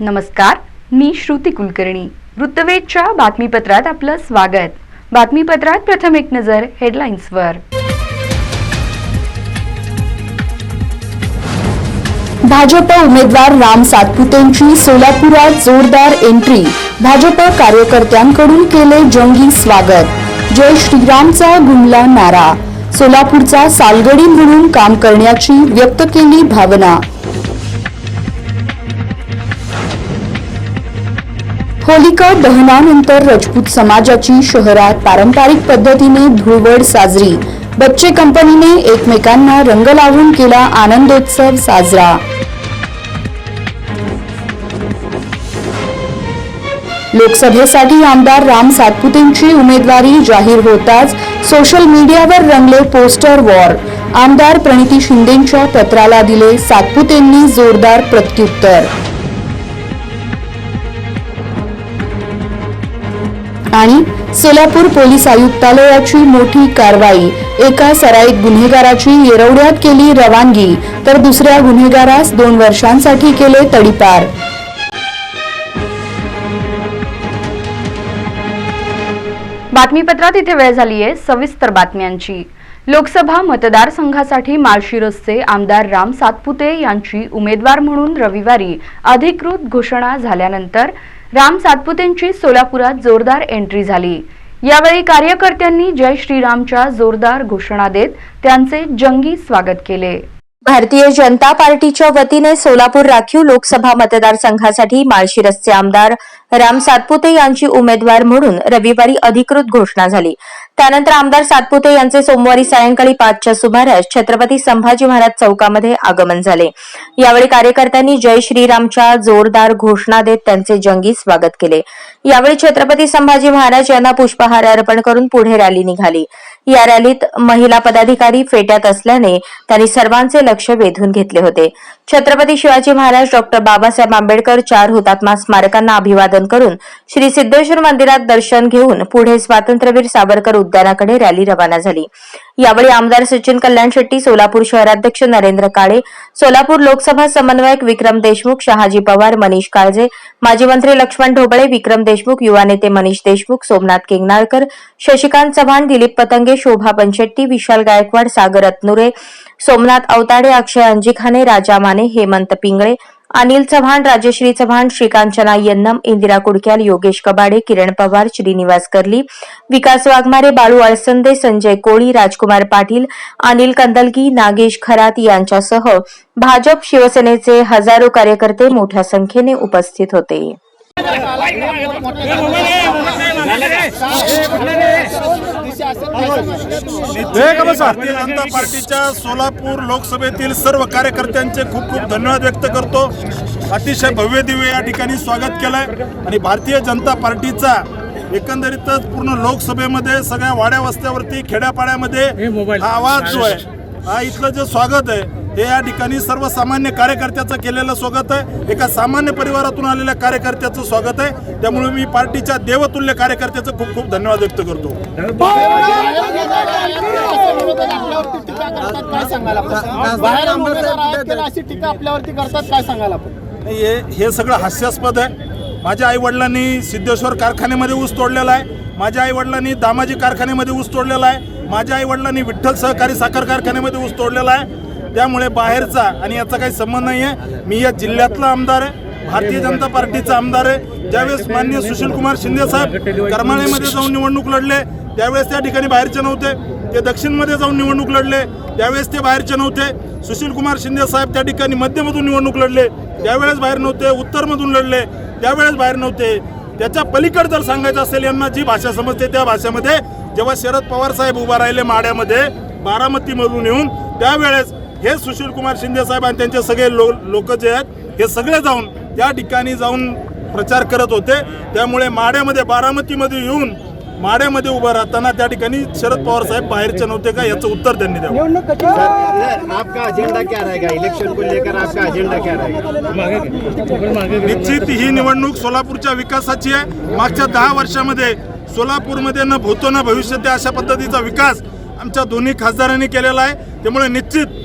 नमस्कार मी श्रुती कुलकर्णी. वृत्तवेधच्या बातमीपत्रात आपलं स्वागत. बातमीपत्रात प्रथम एक नजर हेडलाईन्सवर भाजप उमेदवार राम सातपुतेंची सोलापुरात जोरदार एंट्री भाजप कार्यकर्त्यांकडून केले जंगी स्वागत. जय श्रीरामचा गुमला नारा. सोलापूरचा सालगडी म्हणून काम करण्याची व्यक्त केली भावना. होलिका दहनानंतर राजपूत समाजाची शहरात पारंपरिक पद्धतीने धुळवड साजरी. बच्चे कंपनीने एकमेकांना रंग लावून केला आनंदोत्सव साजरा. लोकसभेसाठी आमदार राम सातपुतेंची उमेदवारी जाहीर होताच सोशल मीडियावर रंगले पोस्टर वॉर. आमदार प्रणिती शिंदेंच्या पत्राला दिले सातपुतेंनी जोरदार प्रत्युत्तर. आणि सोलापूर पोलीस आयुक्तालयाची मोठी कारवाई. एका सराईत गुन्हेगाराची येरवड्यात केली रवानगी तर दुसऱ्या गुन्हेगारास दोन वर्षांसाठी केले तडीपार. बातमीपत्रात इथे वेळ झाली आहे सविस्तर बातम्यांची. लोकसभा मतदारसंघासाठी माळशिरसचे आमदार राम सातपुते यांची उमेदवार म्हणून रविवारी अधिकृत घोषणा झाल्यानंतर राम सातपुतेंची सोलापुरात जोरदार एंट्री झाली. यावेळी कार्यकर्त्यांनी जय श्रीरामच्या जोरदार घोषणा देत त्यांचे जंगी स्वागत केले. भारतीय जनता पार्टीच्या वतीने सोलापूर राखीव लोकसभा मतदारसंघासाठी माळशिरसचे आमदार राम सातपुते यांची उमेदवार म्हणून रविवारी अधिकृत घोषणा झाली. त्यानंतर आमदार सातपुते यांचे सोमवारी सायंकाळी पाचच्या सुमारास छत्रपती संभाजी महाराज चौकामध्ये आगमन झाले. यावेळी कार्यकर्त्यांनी जय श्रीरामच्या जोरदार घोषणा देत त्यांचे जंगी स्वागत केले. यावेळी छत्रपती संभाजी महाराज यांना पुष्पहार अर्पण करून पुढे रॅली निघाली. या रॅलीत महिला पदाधिकारी फेट्यात असल्याने त्यांनी सर्वांचे लक्ष वेधून घेतले होते. छत्रपती शिवाजी महाराज डॉक्टर बाबासाहेब आंबेडकर चार हुतात्मा स्मारकांना अभिवादन करून श्री सिद्धेश्वर मंदिरात दर्शन घेऊन पुढे स्वातंत्र्यवीर सावरकर उद्यानाकडे रॅली रवाना झाली. यावेळी आमदार सचिन कल्याण शेट्टी सोलापूर शहराध्यक्ष नरेंद्र काळे सोलापूर लोकसभा समन्वयक विक्रम देशमुख शहाजी पवार मनीष काळजे माजी मंत्री लक्ष्मण ढोबळे विक्रम देशमुख युवा नेते मनीष देशमुख सोमनाथ केंगनाळकर शशिकांत चव्हाण दिलीप पतंगे शोभा पंचेट्टी विशाल गायकवाड सागर अतनुरे सोमनाथ अवताडे अक्षय अंजिखाने राजा माने हेमंत पिंगळे अनिल चव्हाण राजश्री चव्हाण श्रीकांचना यन्नम इंदिरा कुडक्याल योगेश कबाडे किरण पवार श्रीनिवास कर्ली विकास वाघमारे बाळू अळसंदे संजय कोळी राजकुमार पाटील अनिल कंदलगी नागेश खरात यांच्यासह भाजप शिवसेनेचे हजारो कार्यकर्ते मोठ्या संख्येने उपस्थित होते. भारतीय जनता पार्टीच्या सोलापूर लोकसभेतील सर्व कार्यकर्त्यांचे खूप खूप धन्यवाद व्यक्त करतो. अतिशय भव्य दिव्य या ठिकाणी स्वागत केलंय. आणि भारतीय जनता पार्टीचा एकंदरीतच पूर्ण लोकसभेमध्ये सगळ्या वाड्या वस्त्यावरती खेड्यापाड्यामध्ये हा आवाज जो आहे हा इथलं जे स्वागत आहे हे या ठिकाणी सर्वसामान्य कार्यकर्त्याचं केलेलं स्वागत आहे. एका सामान्य परिवारातून आलेल्या कार्यकर्त्याचं स्वागत आहे. त्यामुळे मी पार्टीच्या देवतुल्य कार्यकर्त्याचं खूप खूप धन्यवाद व्यक्त करतो. आपल्यावरती टीका करतात काय सांगाल आपण बाहेर उमेदवार आहेत केलं अशी टीका आपल्यावरती करतात काय सांगाल आपण? नाही, हे हे सगळं हास्यास्पद आहे. माझ्या आईवडिलांनी सिद्धेश्वर कारखान्यामध्ये ऊस तोडलेला आहे. माझ्या आईवडिलांनी दामाजी कारखान्यामध्ये ऊस तोडलेला आहे. माझ्या आईवडिलांनी विठ्ठल सहकारी साखर कारखान्यामध्ये ऊस तोडलेला आहे. त्यामुळे बाहेरचा आणि याचा काही संबंध नाही आहे मी या जिल्ह्यातला आमदार आहे भारतीय जनता पार्टीचा आमदार आहे. ज्यावेळेस माननीय सुशीलकुमार शिंदे साहेब करमाळेमध्ये जाऊन निवडणूक लढले त्यावेळेस त्या ठिकाणी बाहेरचे नव्हते. ते दक्षिणमध्ये जाऊन निवडणूक लढले त्यावेळेस ते बाहेरचे नव्हते. सुशीलकुमार शिंदे साहेब त्या ठिकाणी मध्यमधून निवडणूक लढले त्यावेळेस बाहेर नव्हते उत्तरमधून लढले त्यावेळेस बाहेर नव्हते. त्याच्या पलीकडे जर सांगायचं असेल यांना जी भाषा समजते त्या भाषेमध्ये जेव्हा शरद पवार साहेब उभा राहिले माड्यामध्ये बारामतीमधून येऊन त्यावेळेस हे सुशील कुमार शिंदे साहेब आणि त्यांचे सगळे लो लोक जे आहेत हे सगळे जाऊन त्या ठिकाणी जाऊन प्रचार करत होते. त्यामुळे माड्यामध्ये बारामतीमध्ये येऊन माड्यामध्ये उभं राहताना त्या ठिकाणी शरद पवार साहेब बाहेरचे नव्हते का? याचं उत्तर त्यांनी द्यावं. आपका एजेंडा क्या रहेगा? इलेक्शन को लेकर आपका एजेंडा क्या रहेगा? निश्चित ही निवडणूक सोलापूरच्या विकासाची आहे. मागच्या दहा वर्षामध्ये सोलापूरमध्ये न भूतो न भविष्य त्या अशा पद्धतीचा विकास आमच्या दोन्ही खासदारांनी केलेला आहे. त्यामुळे निश्चित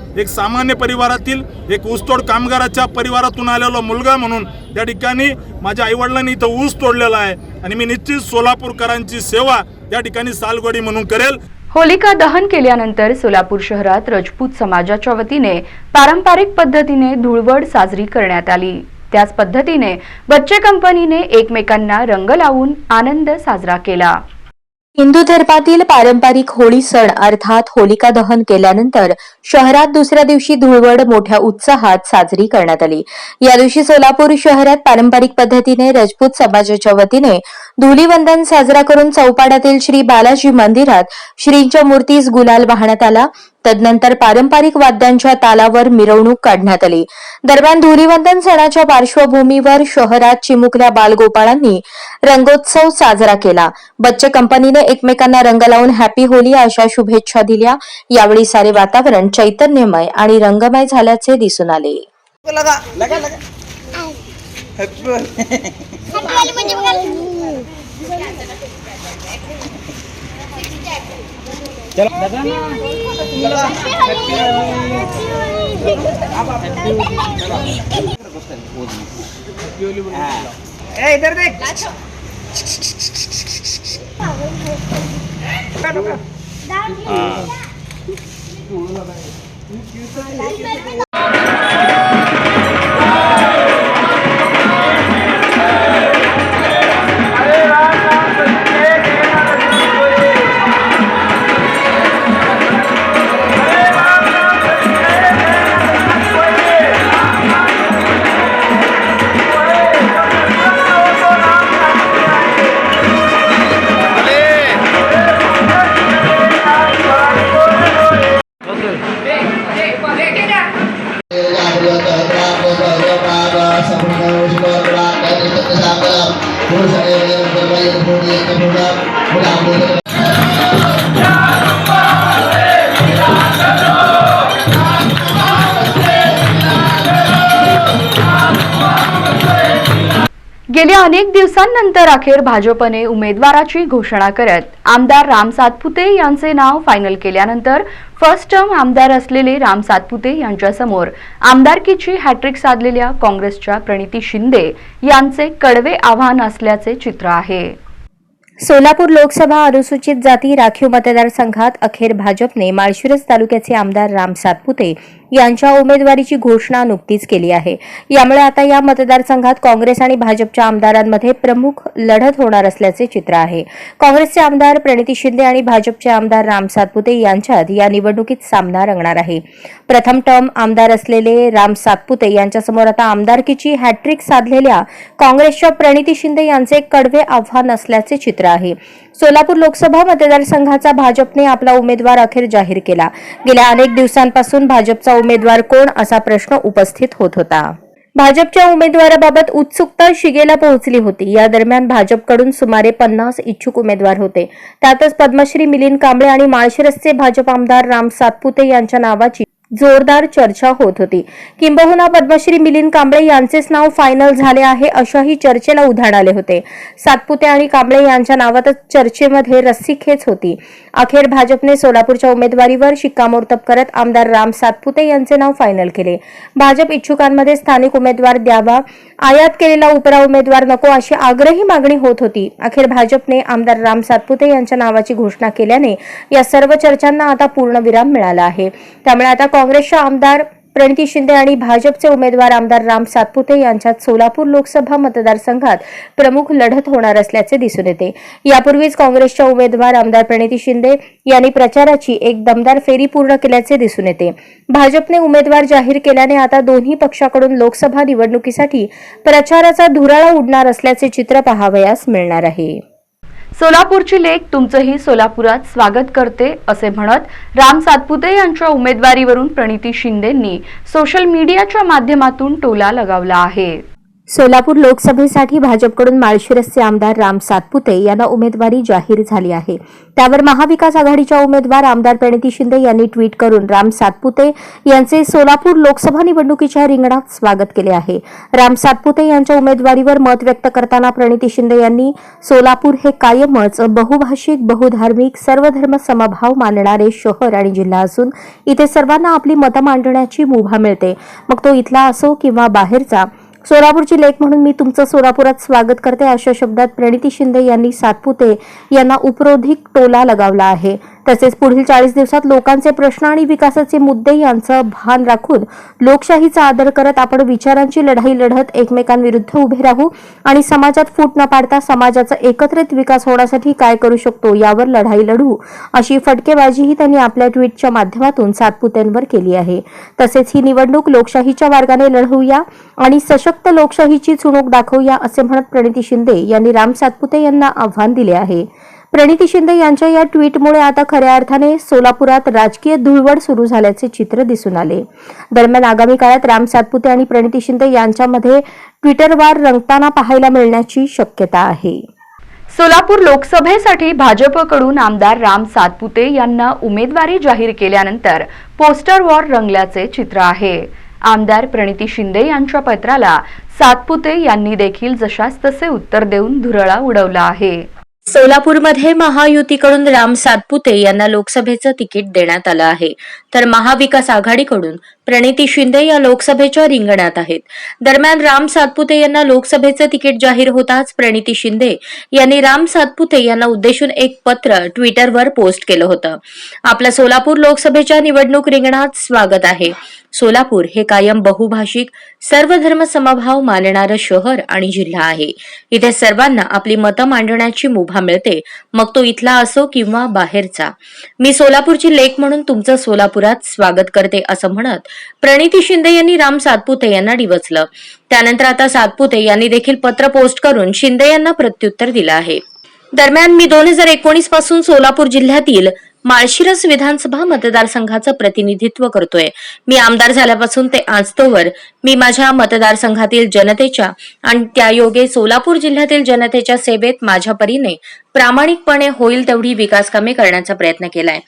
एक सामान्य परिवारातील एक ऊसतोड कामगाराच्या परिवारातून आलेला मुलगा म्हणून त्या ठिकाणी माझ्या आईवडिलांनी इथं ऊस तोडलेला आहे. आणि मी निश्चित सोलापूरकरांची सेवा या ठिकाणी सालगोडी म्हणून करेल. होलिका दहन केल्यानंतर सोलापूर शहरात राजपूत समाजाच्या वतीने पारंपरिक पद्धतीने धुळवड साजरी करण्यात आली. त्याच पद्धतीने बच्चे कंपनीने एकमेकांना रंग लावून आनंद साजरा केला. हिंदू धर्मातील पारंपरिक होळी सण अर्थात होलिका दहन केल्यानंतर शहरात दुसऱ्या दिवशी धुळवड मोठ्या उत्साहात साजरी करण्यात आली. या दिवशी सोलापूर शहरात पारंपरिक पद्धतीने राजपूत समाजाच्या वतीने धुलीवंदन साजरा करून चौपाड्यातील श्री बालाजी मंदिरात श्रींच्या मूर्तीस गुलाल वाहण्यात आला. तदनंतर पारंपरिक वाद्यांच्या तालावर मिरवणूक काढण्यात आली. दरम्यान धुलीवंदन सणाच्या पार्श्वभूमीवर शहरात चिमुकल्या बालगोपाळांनी रंगोत्सव साजरा केला. बच्चे कंपनीने एकमेकांना रंग लावून हॅपी होली अशा शुभेच्छा दिल्या. यावेळी सारे वातावरण चैतन्यमय आणि रंगमय झाल्याचे दिसून आले. लगा लगा लगा. हैप्पी बर्थडे ए इधर देख गेल्या अनेक दिवसांनंतर अखेर भाजपने उमेदवाराची घोषणा करत आमदार राम सातपुते यांचे नाव फायनल केल्यानंतर फर्स्ट टर्म आमदार असलेले राम सातपुते यांच्यासमोर आमदारकीची हॅट्रिक साधलेल्या काँग्रेसच्या प्रणिती शिंदे यांचे कडवे आव्हान असल्याचे चित्र आहे. सोलापूर लोकसभा अनुसूचित जाती राखीव मतदारसंघात अखेर भाजपने माळशिरस तालुक्याचे आमदार राम सातपुते यांच्या उमेदवारीची घोषणा नुकतीच केली आहे. यामुळे आता या मतदारसंघात काँग्रेस आणि भाजपच्या आमदारांमध्ये प्रमुख लढत होणार असल्याचे चित्र आहे. काँग्रेसचे आमदार प्रणिती शिंदे आणि भाजपचे आमदार राम सातपुते यांच्यात या निवडणुकीत सामना रंगणार आहे. प्रथम टर्म आमदार असलेले राम सातपुते यांच्यासमोर आता आमदारकीची हॅट्रिक साधलेल्या काँग्रेसच्या प्रणिती शिंदे यांचे कडवे आव्हान असल्याचे चित्र आहे. सोलापूर लोकसभा मतदारसंघाचा भाजपने आपला उमेदवार अखेर जाहीर केला. गेल्या अनेक दिवसांपासून भाजपचा उमेदवार कोण असा प्रश्न उपस्थित होत होता. भाजपच्या उमेदवाराबाबत उत्सुकता शिगेला पोहोचली होती. या दरम्यान भाजपकडून सुमारे पन्नास इच्छुक उमेदवार होते. त्यातच पद्मश्री मिलिंद कांबळे आणि माळशिरसचे भाजप आमदार राम सातपुते यांच्या नावाची जोरदार चर्चा होत होती. किंबहुना पद्मश्री मिलिंद कांबळे यांचेच नाव फायनल झाले आहे अशाही चर्चेला उधाण आले होते. सातपुते आणि कांबळे यांच्या नावातच चर्चेमध्ये रस्सीखेच होती. अखेर भाजपने सोलापूरच्या उमेदवारीवर शिक्कामोर्तब करत आमदार राम सातपुते यांचे नाव फायनल केले. भाजप इच्छुकांमध्ये स्थानिक उमेदवार द्यावा आयात केलेला उपरा उमेदवार नको अशी आग्रही मागणी होत होती. अखेर भाजपने आमदार राम सातपुते यांच्या नावाची घोषणा केल्याने या सर्व चर्चांना आता पूर्णविराम मिळाला आहे. त्यामुळे आता काँग्रेसच्या आमदार प्रणिती शिंदे आणि भाजपचे उमेदवार आमदार राम सातपुते यांच्यात सोलापूर लोकसभा मतदारसंघात प्रमुख लढत होणार असल्याचे दिसून येते. यापूर्वीच काँग्रेसच्या उमेदवार आमदार प्रणिती शिंदे यांनी प्रचाराची एक दमदार फेरी पूर्ण केल्याचे दिसून येते. भाजपने उमेदवार जाहीर केल्याने आता दोन्ही पक्षाकडून लोकसभा निवडणुकीसाठी प्रचाराचा धुराळा उडणार असल्याचे चित्र पाहावयास मिळणार आहे. सोलापूरची लेख तुमचंही सोलापुरात स्वागत करते असे म्हणत राम सातपुते यांच्या उमेदवारीवरून प्रणिती शिंदेंनी सोशल मीडियाच्या माध्यमातून टोला लगावला आहे. सोलापूर लोकसभेसाठी भाजपकडून माळशिरसचे आमदार राम सातपुते यांना उमेदवारी जाहीर झाली आहे. त्यावर महाविकास आघाडीच्या उमेदवार आमदार प्रणिती शिंदे यांनी ट्विट करून राम सातपुते यांचे सोलापूर लोकसभा निवडणुकीच्या रिंगणात स्वागत केले आहे. राम सातपुते यांच्या उमेदवारीवर मत व्यक्त करताना प्रणिती शिंदे यांनी सोलापूर हे कायमच बहुभाषिक बहुधार्मिक सर्वधर्म समभाव मानणारे शहर आणि जिल्हा असून इथे सर्वांना आपली मतं मांडण्याची मुभा मिळते. मग तो इथला असो किंवा बाहेरचा सोलापूरची लेख म्हणून मी तुमचं सोलापुरात स्वागत करते. अशा शब्दात प्रणिती शिंदे यांनी सातपुते यांना उपरोधिक टोला लगावला आहे. तसेच पुढील चाळीस दिवसात लोकांचे प्रश्न आणि विकासाचे मुद्दे यांचं भान राखून लोकशाहीचा आदर करत आपण विचारांची लढाई लढत एकमेकांविरुद्ध उभे राहू आणि समाजात फूट न पाडता समाजाचा एकत्रित विकास होण्यासाठी काय करू शकतो यावर लढाई लढू अशी फटकेबाजीही त्यांनी आपल्या ट्विटच्या माध्यमातून सातपुत्यांवर केली आहे. तसेच ही निवडणूक लोकशाहीच्या मार्गाने लढवूया आणि सशक्त लोकशाहीची चुणूक दाखवूया असे म्हणत प्रणिती शिंदे यांनी राम सातपुते यांना आव्हान दिले आहे. प्रणिती शिंदे यांच्या या ट्विटमुळे आता खऱ्या अर्थाने सोलापुरात राजकीय धुळवड सुरू झाल्याचे चित्र दिसून आले. दरम्यान आगामी काळात राम सातपुते आणि प्रणिती शिंदे यांच्यामध्ये ट्विटरवार रंगताना पाहायला मिळण्याची शक्यता आहे. सोलापूर लोकसभेसाठी भाजपकडून आमदार राम सातपुते यांना उमेदवारी जाहीर केल्यानंतर पोस्टर वॉर रंगल्याचे चित्र आहे. आमदार प्रणिती शिंदे यांच्या पत्राला सातपुते यांनी देखील जशास तसे उत्तर देऊन धुरळा उडवला आहे. सोलापूरमध्ये महायुतीकडून राम सातपुते यांना लोकसभेचं तिकीट देण्यात आलं आहे. तर महाविकास आघाडीकडून प्रणिती शिंदे या लोकसभेच्या रिंगणात आहेत. दरम्यान राम सातपुते यांना लोकसभेचं तिकीट जाहीर होताच प्रणिती शिंदे यांनी राम सातपुते यांना उद्देशून एक पत्र ट्विटरवर पोस्ट केलं होतं. आपलं सोलापूर लोकसभेच्या निवडणूक रिंगणात स्वागत आहे. सोलापूर हे कायम बहुभाषिक सर्वधर्म समभाव मानणारं शहर आणि जिल्हा आहे. इथे सर्वांना आपली मतं मांडण्याची मुभा मिळते. मग तो इथला असो किंवा बाहेरचा. मी सोलापूरची लेख म्हणून तुमचं सोलापुरात स्वागत करते असं म्हणत प्रणिती शिंदे यांनी राम सातपुते यांना डिवचलं. त्यानंतर आता सातपुते यांनी देखील पत्र पोस्ट करून शिंदे यांना प्रत्युत्तर दिलं आहे. दरम्यान मी दोन हजार एकोणीसपासून सोलापूर जिल्ह्यातील माळशिरस विधानसभा मतदारसंघाचं प्रतिनिधित्व करतोय. मी आमदार झाल्यापासून ते आजतोवर मी माझ्या मतदारसंघातील जनतेच्या आणि त्यायोगे सोलापूर जिल्ह्यातील जनतेच्या सेवेत माझ्या परीने प्रामाणिकपणे होईल तेवढी विकास कामे करण्याचा प्रयत्न केलाय.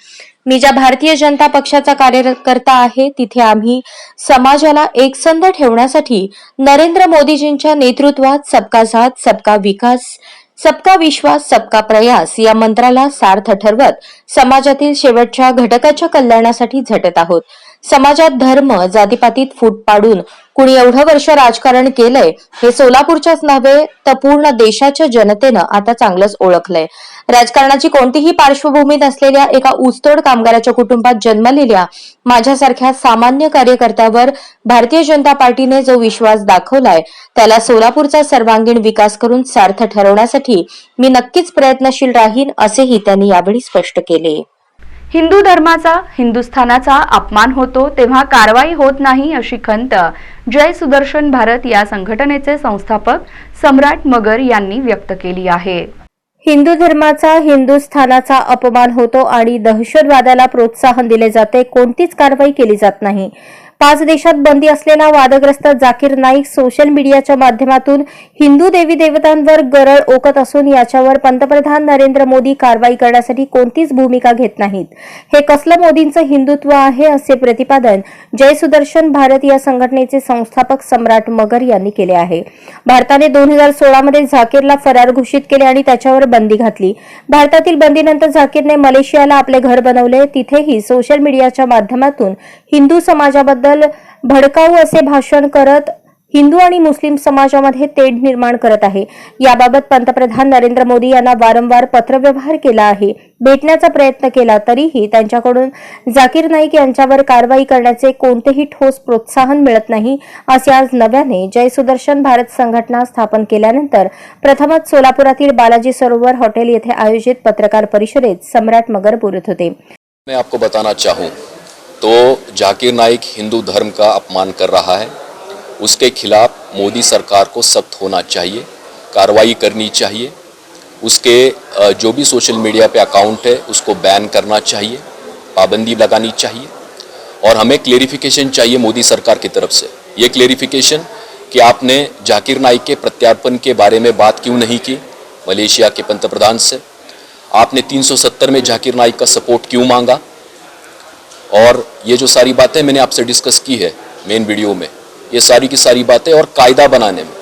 मी ज्या भारतीय जनता पक्षाचा कार्यकर्ता आहे तिथे आम्ही समाजाला एकसंध ठेवण्यासाठी नरेंद्र मोदीजींच्या नेतृत्वात सबका साथ सबका विकास सबका विश्वास सबका प्रयास या मंत्राला सार्थ ठरवत समाजातील शेवटच्या घटकाच्या कल्याणासाठी झटत आहोत. समाजात धर्म जातीपातीत फूट पाडून कुणी एवढं वर्ष राजकारण केलंय हे सोलापूरच्याच नव्हे तर पूर्ण देशाच्या जनतेनं आता चांगलंच ओळखलंय. राजकारणाची कोणतीही पार्श्वभूमी नसलेल्या एका ऊसतोड कामगाराच्या कुटुंबात जन्मलेल्या माझ्यासारख्या सामान्य कार्यकर्त्यावर भारतीय जनता पार्टीने जो विश्वास दाखवलाय त्याला सोलापूरचा सर्वांगीण विकास करून सार्थ ठरवण्यासाठी मी नक्कीच प्रयत्नशील राहीन असेही त्यांनी यावेळी स्पष्ट केले. हिंदू धर्माचा हिंदुस्थानाचा अपमान होतो तेव्हा कारवाई होत नाही अशी खंत. जय सुदर्शन भारत या संघटनेचे संस्थापक सम्राट मगर यांनी व्यक्त केली आहे. हिंदू धर्माचा हिंदुस्थानाचा अपमान होतो आणि दहशतवादाला प्रोत्साहन दिले जाते कोणतीच कारवाई केली जात नाही. पाच देशात बंदी असलेला वादग्रस्त जाकीर नाईक सोशल मीडियाच्या माध्यमातून हिंदू देवी देवतांवर गरळ ओकत असून याच्यावर पंतप्रधान नरेंद्र मोदी कारवाई करण्यासाठी कोणतीच भूमिका घेत नाहीत. हे कसलं मोदींचं हिंदुत्व आहे असे प्रतिपादन जय सुदर्शन भारत या संघटनेचे संस्थापक सम्राट मगर यांनी केले आहे. भारताने दोन हजार सोळामध्ये झाकीरला फरार घोषित केले आणि त्याच्यावर बंदी घातली. भारतातील बंदीनंतर झाकीरने मलेशियाला आपले घर बनवले. तिथेही सोशल मीडियाच्या माध्यमातून हिंदू समाजाबद्दल भडकाऊ असे भाषण करत हिंदू आणि मुस्लिम समाजामध्ये तेढ निर्माण करत आहे. याबाबत पंतप्रधान नरेंद्र मोदी यांना वारंवार पत्रव्यवहार केला आहे. भेटण्याचा प्रयत्न केला तरीही त्यांच्याकडून जाकीर नाईक यांच्यावर कारवाई करण्याचे कोणतेही ठोस प्रोत्साहन मिळत नाही असे आज नव्याने जय सुदर्शन भारत संघटना स्थापन केल्यानंतर प्रथमच सोलापुरातील बालाजी सरोवर हॉटेल येथे आयोजित पत्रकार परिषदेत सम्राट मगर बोलत होते. मैं आपको बताना चाहूं तो जाकिर नाइक हिंदू धर्म का अपमान कर रहा है। उसके खिलाफ मोदी सरकार को सख्त होना चाहिए, कार्रवाई करनी चाहिए। उसके जो भी सोशल मीडिया पे अकाउंट है, उसको बैन करना चाहिए, पाबंदी लगानी चाहिए। और हमें क्लेरिफिकेशन चाहिए मोदी सरकार की तरफ़ से। ये क्लेरिफिकेशन कि आपने जाकिर नाइक के प्रत्यार्पण के बारे में बात क्यों नहीं की, मलेशिया के पंतप्रधान से? आपने 370 में जाकिर नाइक का सपोर्ट क्यों मांगा? और ये जो सारी बातें मैंने आपसे डिस्कस की है मेन वीडियो में, ये सारी की सारी बातें और कायदा बनाने में।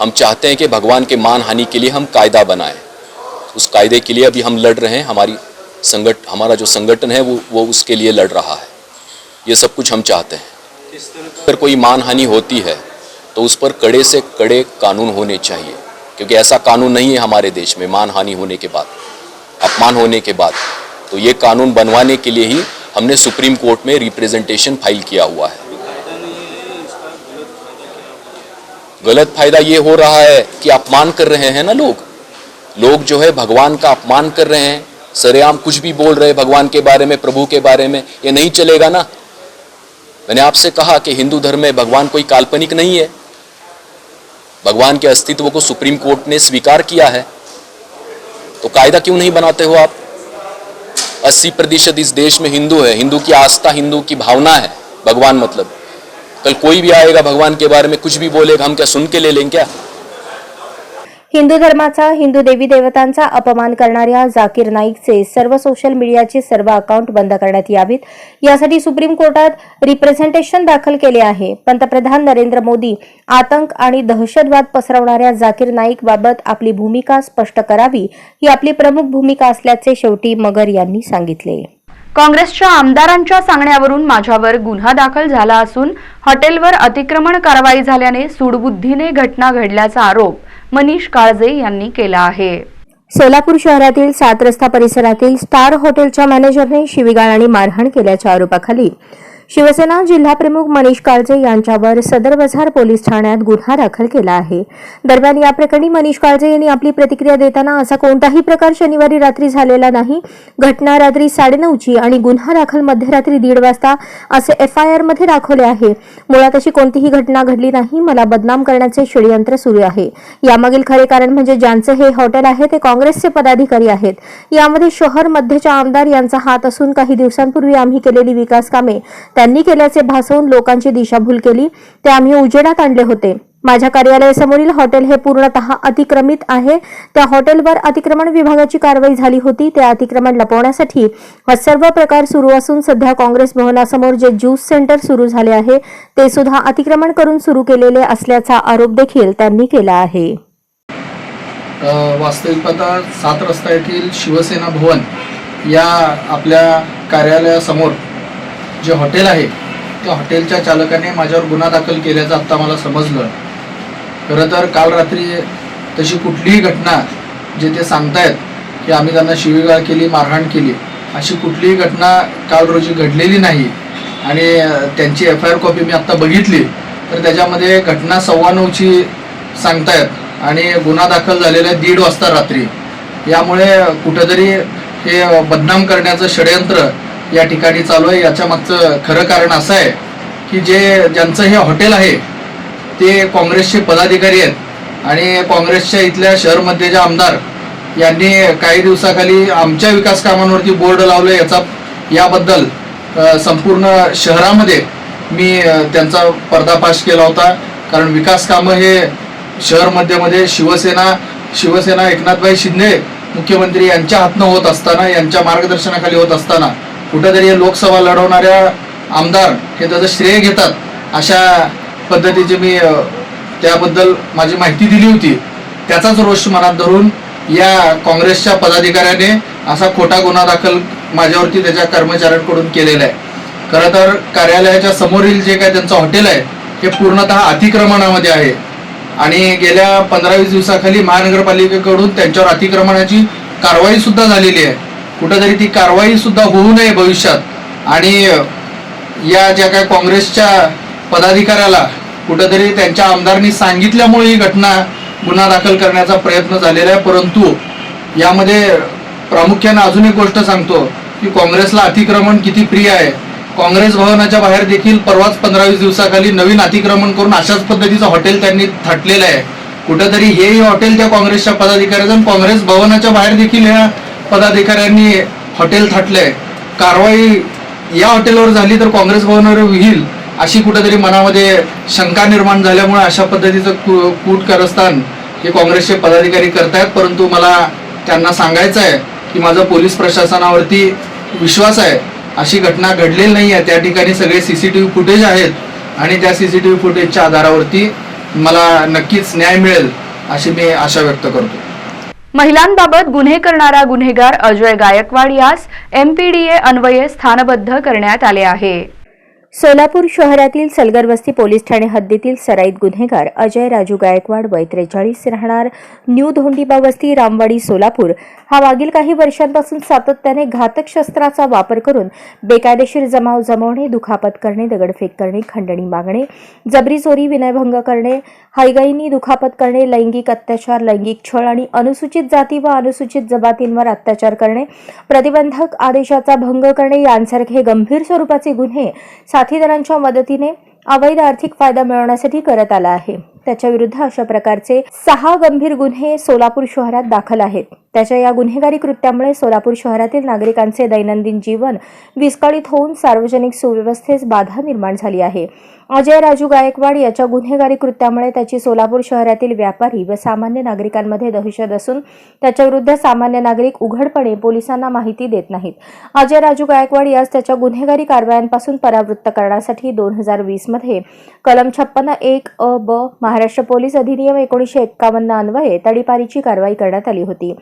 हम चाहते हैं कि भगवान के मान हानि के लिए हम कायदा बनाएँ। उस कायदे के लिए अभी हम लड़ रहे हैं, हमारी संगठ हमारा जो संगठन है वो वो उसके लिए लड़ रहा है। ये सब कुछ हम चाहते हैं। अगर कोई मान हानि होती है तो उस पर कड़े से कड़े कानून होने चाहिए। क्योंकि ऐसा कानून नहीं है हमारे देश में, मान हानि होने के बाद, अपमान होने के बाद। तो ये कानून बनवाने के लिए ही हमने सुप्रीम कोर्ट में रिप्रेजेंटेशन फ़ाइल किया हुआ है। गलत फ़ायदा ये हो रहा है कि अपमान कर रहे हैं ना लोग। लोग जो है भगवान का अपमान कर रहे हैं। सरेआम कुछ भी बोल रहे भगवान के बारे में, प्रभु के बारे में, ये नहीं चलेगा ना। मैंने आपसे कहा कि हिंदू धर्म में भगवान कोई काल्पनिक नहीं है। भगवान के अस्तित्व को सुप्रीम कोर्ट ने स्वीकार किया है। तो कायदा क्यों नहीं बनाते हो आप? 80 प्रतिशत इस देश में हिंदू है। हिंदू की आस्था हिंदू की भावना है। भगवान मतलब। कल कोई भी आएगा भगवान के बारे में कुछ भी बोलेगा हम क्या सुन के ले लेंगे क्या? हिंदू धर्माचा हिंदू देवी देवतांचा अपमान करणाऱ्या जाकीर नाईकचे सर्व सोशल मीडियाचे सर्व अकाउंट बंद करण्यात यावीत. यासाठी सुप्रीम कोर्टात रिप्रेझेंटेशन दाखल केले आहे. पंतप्रधान नरेंद्र मोदी आतंक आणि दहशतवाद पसरवणाऱ्या जाकीर नाईक बाबत आपली भूमिका स्पष्ट करावी ही आपली प्रमुख भूमिका असल्याचे शेवटी मगर यांनी सांगितले. काँग्रेसच्या आमदारांच्या सांगण्यावरून माझ्यावर गुन्हा दाखल झाला असून हॉटेलवर अतिक्रमण कारवाई झाल्याने सूडबुद्धीने घटना घडल्याचा आरोप मनीष काळजे यांनी केला आहे. सोलापूर शहरातील सात रस्ता परिसरातील स्टार हॉटेलच्या मॅनेजरने शिवीगाळ आणि मारहाण केल्याच्या आरोपाखाली शिवसेना जिल्हाप्रमुख मनीष काळजे यांच्यावर सदर बझार पोलीस ठाण्यात गुन्हा दाखल केला आहे. दरम्यान या प्रकरणी मनीष काळजे यांनी आपली प्रतिक्रिया देताना असा कोणताही प्रकार शनिवारी रात्री झालेला नाही. घटना रात्री साडेनऊची आणि गुन्हा दाखल मध्यरात्री दीड वाजता असे एफ आय आरमध्ये दाखवले आहे. मुळात अशी कोणतीही घटना घडली नाही. मला बदनाम करण्याचे षडयंत्र सुरू आहे. यामागील खरे कारण म्हणजे ज्यांचं हे हॉटेल आहे ते काँग्रेसचे पदाधिकारी आहेत. यामध्ये शहर मध्यच्या आमदार यांचा हात असून काही दिवसांपूर्वी आम्ही केलेली विकास कामे त्यांनी केल्याचे भासवून लोकांची दिशाभूल केली ते आम्ही उजेडात आणले होते. माझ्या कार्यालयासमोरील हॉटेल हे पूर्णतः अतिक्रमित आहे. त्या हॉटेलवर अतिक्रमण विभागाची कारवाई झाली होती. ते अतिक्रमण लपवण्यासाठी हा सर्व प्रकार सुरू असून सध्या काँग्रेस भवनासमोर जे ज्यूस सेंटर सुरू झाले आहे ते सुद्धा अतिक्रमण करून सुरू केलेले असल्याचा आरोप देखील त्यांनी केला आहे. वास्तविकता सात रस्ता येथील शिवसेना भवन या आपल्या कार्यालयासमोर जे हॉटेल आहे त्या हॉटेलच्या चालकाने माझ्यावर गुन्हा दाखल केल्याचं आत्ता मला समजलं. खरं तर काल रात्री तशी कुठलीही घटना जे ते सांगतायत की आम्ही त्यांना शिवीगाळ केली मारहाण केली अशी कुठलीही घटना काल रोजी घडलेली नाही. आणि त्यांची एफ आय आर कॉपी मी आत्ता बघितली. तर त्याच्यामध्ये घटना सव्वा नऊची सांगतायत आणि गुन्हा दाखल झालेला आहे दीड वाजता रात्री. यामुळे कुठंतरी हे बदनाम करण्याचं षडयंत्र या ठिकाणी चालू आहे. याच्या मागचं खरं कारण असं आहे की जे ज्यांचं हे हॉटेल आहे ते काँग्रेसचे पदाधिकारी आहेत. आणि काँग्रेसच्या इथल्या शहरमध्ये जे आमदार यांनी काही दिवसाखाली आमच्या विकास कामांवरती बोर्ड लावले याचा याबद्दल संपूर्ण शहरामध्ये मी त्यांचा पर्दाफाश केला होता. कारण विकास कामं हे शहर मध्यमध्ये शिवसेना शिवसेना एकनाथभाई शिंदे मुख्यमंत्री यांच्या हातनं होत असताना यांच्या मार्गदर्शनाखाली होत असताना कुठंतरी लोकसभा लढवणाऱ्या आमदार हे त्याचं श्रेय घेतात अशा पद्धतीची मी त्याबद्दल माझी माहिती दिली होती. त्याचाच रोष मनात धरून या काँग्रेसच्या पदाधिकाऱ्याने असा खोटा गुन्हा दाखल माझ्यावरती त्याच्या कर्मचाऱ्यांकडून केलेला आहे. खरं तर कार्यालयाच्या समोरील जे काय त्यांचं हॉटेल आहे हे पूर्णतः अतिक्रमणामध्ये आहे. आणि गेल्या पंधरा वीस दिवसाखाली महानगरपालिकेकडून त्यांच्यावर अतिक्रमणाची कारवाई सुद्धा झालेली आहे. कुठेतरी ती कारवाई सुद्धा होऊ नये भविष्यात. आणि या ज्या काय काँग्रेसच्या पदाधिकाऱ्याला कुठेतरी त्यांच्या आमदारांनी सांगितल्यामुळे ही घटना गुन्हा दाखल करण्याचा प्रयत्न झालेला आहे. परंतु यामध्ये प्रामुख्यानं अजून एक गोष्ट सांगतो की काँग्रेसला अतिक्रमण किती प्रिय आहे. काँग्रेस भवनाच्या बाहेर देखील परवाच पंधरा वीस दिवसाखाली नवीन अतिक्रमण करून अशाच पद्धतीचं हॉटेल त्यांनी थाटलेलं आहे. कुठंतरी हेही हॉटेल त्या काँग्रेसच्या पदाधिकाऱ्याचं आणि काँग्रेस भवनाच्या बाहेर देखील ह्या पदाधिकाऱ्यांनी हॉटेल थाटलंय. कारवाई या हॉटेलवर झाली तर काँग्रेस भवनावर होईल अशी कुठेतरी मनामध्ये शंका निर्माण झाल्यामुळे अशा पद्धतीचं कू- कूट कारस्थान हे काँग्रेसचे पदाधिकारी करतायत. परंतु मला त्यांना सांगायचं आहे की माझा पोलीस प्रशासनावरती विश्वास आहे. अशी घटना घडलेली नाही आहे. त्या ठिकाणी सगळे C C T V footage आहेत आणि त्या सी सी टी व्ही फुटेजच्या आधारावरती मला नक्कीच न्याय मिळेल अशी मी आशा व्यक्त करतो. महिलांबाबत गुन्हे करणारा गुन्हेगार अजय गायकवाड यास एमपीडीए अन्वये स्थानबद्ध करण्यात आले आहे. सोलापूर शहरातील सलगरवस्ती पोलीस ठाणे हद्दीतील सराईत गुन्हेगार अजय राजू गायकवाड वय त्रेचाळीस राहणार न्यू धोंडीबा वस्ती रामवाडी सोलापूर. हा मागील काही वर्षांपासून सातत्याने घातक शस्त्राचा वापर करून बेकायदेशीर जमाव जमवणे दुखापत करणे दगडफेक करणे खंडणी मागणे जबरी चोरी विनयभंग करणे हायगाईनी दुखापत करणे लैंगिक अत्याचार लैंगिक छळ आणि अनुसूचित जाती व अनुसूचित जमातींवर अत्याचार करणे प्रतिबंधक आदेशाचा भंग करणे यांसारखे गंभीर स्वरूपाचे गुन्हे साथीदारांच्या मदतीने अवैध आर्थिक फायदा मिळवण्यासाठी करत आला आहे. त्याच्याविरुद्ध अशा प्रकारचे सहा गंभीर गुन्हे सोलापूर शहरात दाखल आहेत. त्याच्या या गुन्हेगारी कृत्यामुळे सोलापूर शहरातील नागरिकांचे दैनंदिन जीवन विस्कळीत होऊन सार्वजनिक सुव्यवस्थेस बाधा निर्माण झाली आहे. अजय राजू गायकवाड याच्या गुन्हेगारी कृत्यामुळे त्याची सोलापूर शहरातील व्यापारी व सामान्य नागरिकांमध्ये दहशत असून त्याच्याविरुद्ध सामान्य नागरिक उघडपणे पोलिसांना माहिती देत नाहीत. अजय राजू गायकवाड यास त्याच्या गुन्हेगारी कारवायांपासून परावृत्त करण्यासाठी दोन हजार वीसमध्ये कलम छप्पन्न एक अ ब महाराष्ट्र पोलीस अधिनियम एकोणीसशे एक्कावन्न अन्वये तडीपारीची कारवाई करण्यात आली होती.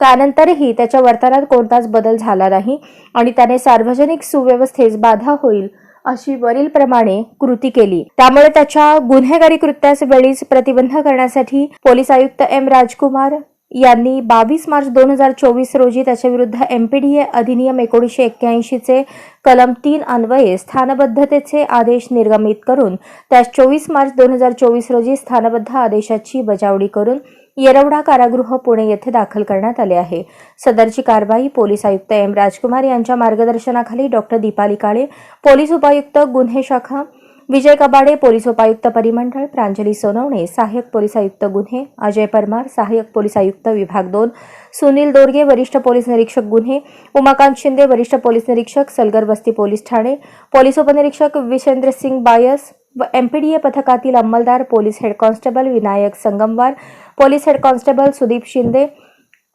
त्यानंतरही त्याच्या वर्तनात कोणताच बदल झाला नाही आणि त्याने सार्वजनिक सुव्यवस्थेस बाधा होईल अशी वरीलप्रमाणे कृती केली. त्यामुळे त्याच्या गुन्हेगारी कृत्यास वेळीच प्रतिबंध करण्यासाठी पोलीस आयुक्त एम राजकुमार यांनी बावीस मार्च दोन हजार चोवीस रोजी त्याच्याविरुद्ध ए अधिनियम एकोणीसशे एक्क्याऐंशीचे कलम तीन अन्वये स्थानबद्धतेचे आदेश निर्गमित करून त्यास चोवीस मार्च दोन हजार चोवीस रोजी स्थानबद्ध आदेशाची बजावणी करून येरवडा कारागृह पुणे येथे दाखल करण्यात आले आहे. सदरची कारवाई पोलीस आयुक्त एम राजकुमार यांच्या मार्गदर्शनाखाली डॉक्टर दीपाली काळे पोलीस उपायुक्त गुन्हे शाखा विजय कबाडे पोलीस उपायुक्त परिमंडळ प्रांजली सोनवणे सहाय्यक पोलीस आयुक्त गुन्हे अजय परमार सहाय्यक पोलीस आयुक्त विभाग दोन सुनील दोरगे वरिष्ठ पोलीस निरीक्षक गुन्हे उमाकांत शिंदे वरिष्ठ पोलीस निरीक्षक सलगर वस्ती पोलीस ठाणे पोलीस उपनिरीक्षक विशेंद्र सिंग बायस व एमपीडीए पथकातील अंमलदार police head constable Vinayak Sangamwar police head constable Sudeep Shinde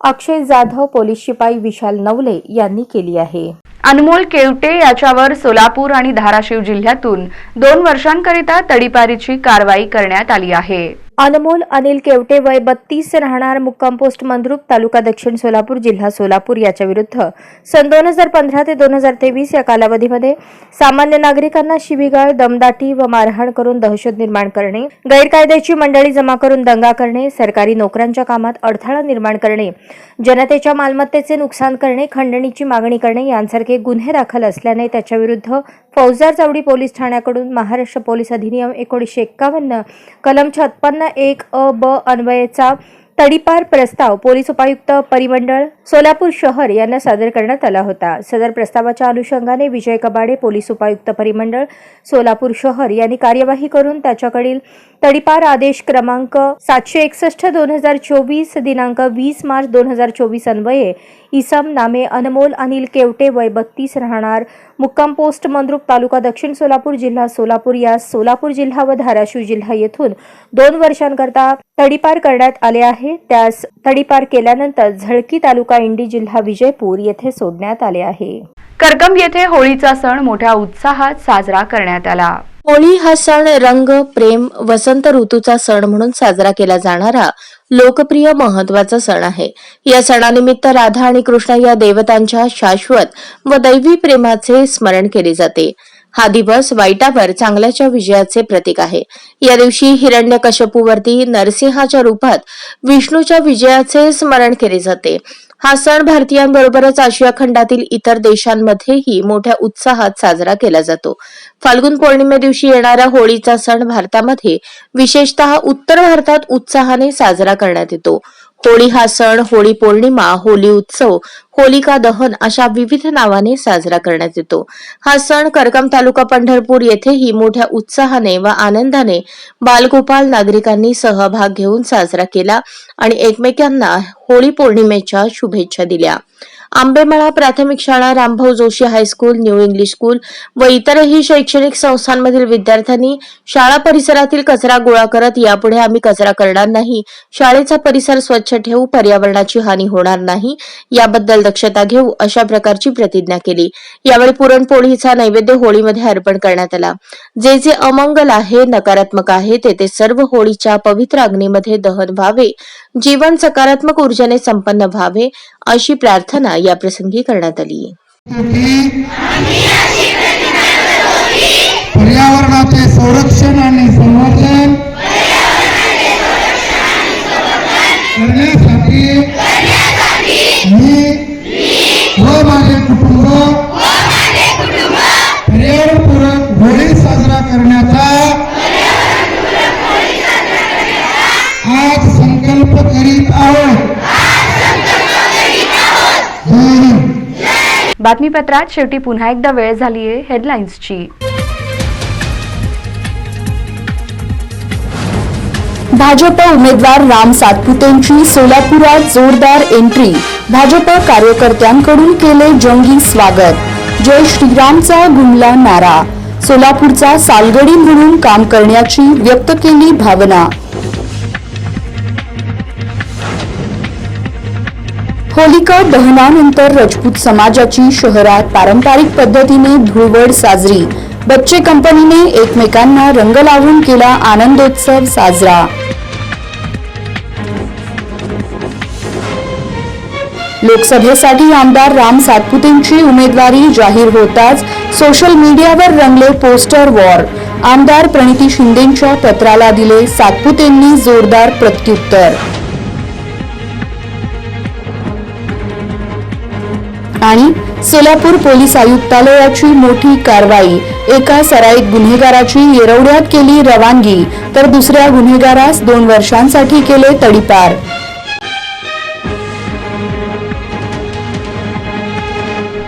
Akshay Jadhav police शिपाई विशाल नवले यांनी केली आहे. अनमोल केवटे याच्यावर सोलापूर आणि धाराशिव जिल्ह्यातून दोन वर्षांकरिता तडीपारीची कारवाई करण्यात आली आहे. अनमोल अनिल केवटे वय बत्तीस राहणार मुक्काम पोस्ट मंद्रुप तालुका दक्षिण सोलापूर जिल्हा सोलापूर याच्या विरुद्ध. सन दोन हजार पंधरा ते दोन हजार तेवीस या कालावधीमध्ये सामान्य नागरिकांना शिवीगाळ दमदाटी व मारहाण करून दहशत निर्माण करणे गैरकायद्याची मंडळी जमा करून दंगा करणे सरकारी नोकऱ्यांच्या कामात अडथळा निर्माण करणे जनतेच्या मालमत्तेचे नुकसान करणे खंडणीची मागणी करणे यांसारखे गुन्हे दाखल असल्याने त्याच्याविरुद्ध फौजदार चावडी पोलीस ठाण्याकडून महाराष्ट्र पोलीस अधिनियम एकोणीसशे एक्कावन्न कलम छप्पन्न एक अ ब अन्वयेचा तडीपार प्रस्ताव पोलीस उपायुक्त परिमंडळ सोलापूर शहर यांना सादर करण्यात आला होता. सदर प्रस्तावाच्या अनुषंगाने विजय कबाडे पोलीस उपायुक्त परिमंडळ सोलापूर शहर यांनी कार्यवाही करून त्याच्याकडील तडीपार आदेश क्रमांक सातशे एकसष्ट दोन हजार चोवीस दिनांक वीस मार्च दोन हजार चोवीस अन्वये इसम नामे अनमोल अनिल केवटे वय बत्तीस राहणार मुक्काम पोस्ट मंद्रुप तालुका दक्षिण सोलापूर जिल्हा सोलापूर या सोलापूर जिल्हा व धाराशिव जिल्हा येथून दोन वर्षांकरता तडीपार करण्यात आले आहे. त्यास तडीपार केल्यानंतर झळकी तालुका इंडी जिल्हा विजयपूर येथे सोडण्यात आले आहे. करकम येथे होळीचा सण मोठ्या उत्साहात साजरा करण्यात आला. होळी हा सण रंग प्रेम वसंत ऋतूचा सण म्हणून साजरा केला जाणारा. लोकप्रिय महत्त्वाचा सण आहे. या सणानिमित्त राधा आणि कृष्ण या देवतांच्या शाश्वत व दैवी प्रेमाचे स्मरण केले जाते. हा दिवस वाईटावर चांगल्याच्या विजयाचे प्रतीक आहे. या दिवशी हिरण्यकशपूवरती नरसिंहाच्या रूपात विष्णूच्या विजयाचे स्मरण केले जाते. हा सण भारतीयांबरोबरच आशिया खंडातील इतर देशांमध्येही मोठ्या उत्साहात साजरा केला जातो. फाल्गुन पौर्णिमे दिवशी येणारा होळीचा सण भारतामध्ये विशेषतः उत्तर भारतात उत्साहाने साजरा करण्यात येतो. होळी हा सण होळी पौर्णिमा होली उत्सव होलिका दहन अशा विविध नावाने साजरा करण्यात येतो. हा सण करकम तालुका पंढरपूर येथेही मोठ्या उत्साहाने व आनंदाने बालगोपाल नागरिकांनी सहभाग घेऊन साजरा केला आणि एकमेकांना होळी पौर्णिमेच्या शुभेच्छा दिल्या. आंबेमळा प्राथमिक शाळा Rambhau Joshi high school new English school व इतरही शैक्षणिक संस्थांमधील विद्यार्थ्यांनी शाळा परिसरातील कचरा गोळा करत यापुढे आम्ही कचरा करणार नाही. शाळेचा परिसर स्वच्छ ठेवू पर्यावरणाची हानी होणार नाही. याबद्दल दक्षता घेऊ अशा प्रकारची प्रतिज्ञा केली. यावेळी पुरणपोळीचा नैवेद्य होळीमध्ये अर्पण करण्यात आला. जे जे अमंगल आहे नकारात्मक आहे ते ते सर्व होळीच्या पवित्र अग्नीमध्ये दहन व्हावे. जीवन सकारात्मक ऊर्जेने संपन्न व्हावे अशी प्रार्थना या प्रसंगी करण्यात आली. पर्यावरणाचे संरक्षण आणि संवर्धन करीत आहोत. बातमीपत्रात शेवटी पुन्हा एकदा वेळ झाली आहे हेडलाईन्सची. भाजप उमेदवार राम सातपुतेंची सोलापुरात जोरदार एंट्री भाजप कार्यकर्त्यांकडून केले जंगी स्वागत. जय श्रीरामचा गुंगला नारा. सोलापूरचा सालगडी म्हणून काम करण्याची व्यक्त केली भावना. होलिका दहनानंतर राजपूत समाजाची शहरात पारंपरिक पद्धतीने धुळवड साजरी. बच्चे कंपनीने एकमेकांना रंग लावून केला आनंदोत्सव साजरा. लोकसभेसाठी आमदार राम सातपुतेंची उमेदवारी जाहीर होताच सोशल मीडियावर रंगले पोस्टर वॉर आमदार प्रणिती शिंदेंच्या पत्राला दिले सातपुतेंनी जोरदार प्रत्युत्तर. आणि सोलापूर पोलीस आयुक्तालयाची मोठी कारवाई. एका सराईत गुन्हेगाराची येरवड्यात केली रवानगी तर दुसऱ्या गुन्हेगारास दोन वर्षांसाठी केले तडीपार.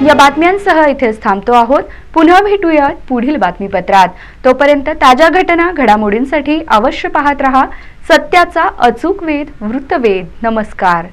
या बातम्यांसह इथेच थांबतो आहोत. पुन्हा भेटूयात पुढील बातमीपत्रात. तोपर्यंत ताज्या घटना घडामोडींसाठी अवश्य पाहत रहा. सत्याचा अचूक वेध वृत्तवेध. नमस्कार.